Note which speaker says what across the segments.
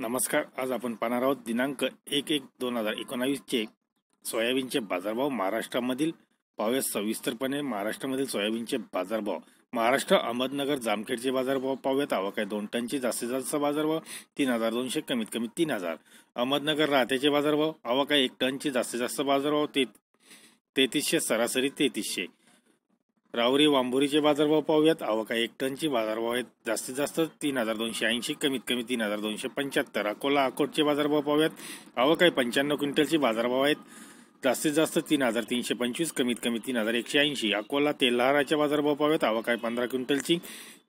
Speaker 1: नमस्कार आज आपण पाहणार आहोत दिनांक एक एक दोन हजार एकोणावीसचे सोयाबीनचे बाजारभाव महाराष्ट्रामधील पाहूया सविस्तरपणे. महाराष्ट्रामधील सोयाबीनचे बाजारभाव महाराष्ट्र अहमदनगर जामखेडचे बाजारभाव पाहूयात. आवक आहे दोन टनची जास्तीत जास्त बाजारभाव तीन हजार दोनशे कमीत कमी तीन हजार. अहमदनगर राहत्याचे बाजारभाव आवक आहे एक टनची जास्तीत जास्त बाजारभाव ते तेहतीसशे सरासरी तेहतीसशे. रावरी वांबोरीचे बाजारभाव पाहूयात. आवक एक टनची बाजारभाव आहेत. जास्तीत जास्त तीन हजार दोनशे ऐंशी कमीत कमी तीन हजार दोनशे पंच्याहत्तर. अकोला अकोटचे बाजारभाव पाहूयात. आवक आहे पंच्याण्णव क्विंटलचे बाजारभाव आहेत. जास्तीत जास्त तीन हजार तीनशे पंचवीस कमीत कमी तीन हजार एकशे ऐंशी. अकोला तेलहाराच्या बाजारभाव पाहूयात. आवक आहे पंधरा क्विंटलची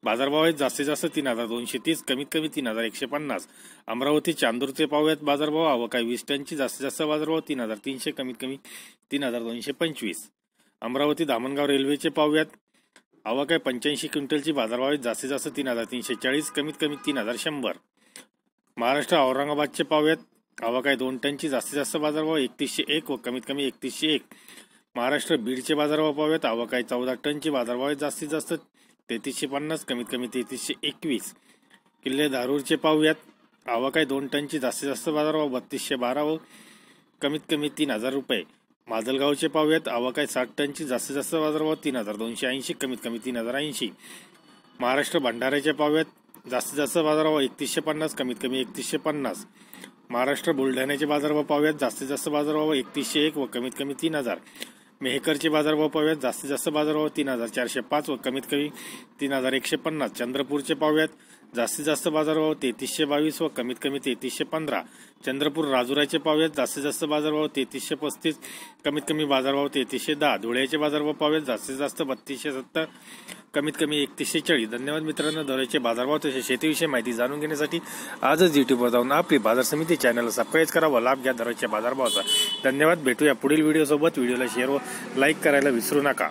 Speaker 1: बाजारभाव आहेत. जास्तीत जास्त तीन हजार दोनशे तीस कमीत कमी तीन हजार एकशे पन्नास. अमरावती चांदूरचे पाहूयात बाजारभाव. आवक आहे वीस टनची जास्तीत जास्त बाजारभाव तीन हजार तीनशे कमीत कमी तीन हजार दोनशे पंचवीस. अमरावती दामणगाव रेल्वेचे पाहूयात. आवाकाय पंच्याऐंशी क्विंटलची बाजारभाव जास्तीत जास्त तीन हजार तीनशे चाळीस कमीत कमी तीन हजार शंभर. महाराष्ट्र औरंगाबादचे पाहूयात. आवाकाय दोन टनची जास्तीत जास्त बाजारभाव एकतीसशे एक व कमीत कमी एकतीसशे एक. महाराष्ट्र बीडचे बाजारभाव पाहूयात. आवाकाय चौदा टनची बाजारभाव आहेत जास्तीत जास्त तेहतीसशे पन्नास कमीत कमी तेहतीसशे एकवीस. किल्ले धारूरचे पाहूयात. आवाकाय दोन टनची जास्तीत जास्त बाजारभाव बत्तीसशे बारा व कमीत कमी तीन हजार रुपये. माजलगावचे पाहूयात आवक आहे साठ टनची जास्तीत जास्त बाजारभाव तीन हजार दोनशे ऐंशी कमीत कमी तीन हजार ऐंशी. महाराष्ट्र भंडाऱ्याचे पाहूयात जास्तीत जास्त बाजारभाव एकतीसशे पन्नास कमीत कमी एकतीसशे पन्नास. महाराष्ट्र बुलढाण्याचे बाजारभाव पाहूयात जास्तीत जास्त बाजारभाव एकतीसशे एक व कमीत कमी तीन हजार. मेहकरचे बाजारभाव पाहूयात जास्तीत जास्त बाजारभाव तीन हजार चारशे पाच व कमीत कमी तीन हजार एकशे पन्नास. चंद्रपूरचे पाहूयात जास्तीत जास्त बाजारभाव तेहतीसशे बावीस व कमीत कमी तेहतीसशे पंधरा. चंद्रपूर राजुराचे पाहूयात जास्तीत जास्त बाजारभाव तेहतीसशे पस्तीस कमीत कमी बाजारभाव तेहतीसशे दहा. धुळ्याचे बाजारभाव पाहूयात जास्तीत जास्त बत्तीसशे सत्तर कमीत कमी एकतीसशे चाळीस. धन्यवाद मित्रांनो दररोजचे बाजारभाव तसे शेतीविषयी माहिती जाणून घेण्यासाठी आजच युट्यूबवर जाऊन आपली बाजार समिती चॅनलला सबस्क्राईब करा व लाभ घ्या दररोजच्या बाजारभावाचा. धन्यवाद भेटूया पुढील व्हिडिओसोबत व्हिडिओला शेअर व लाईक करायला विसरू नका.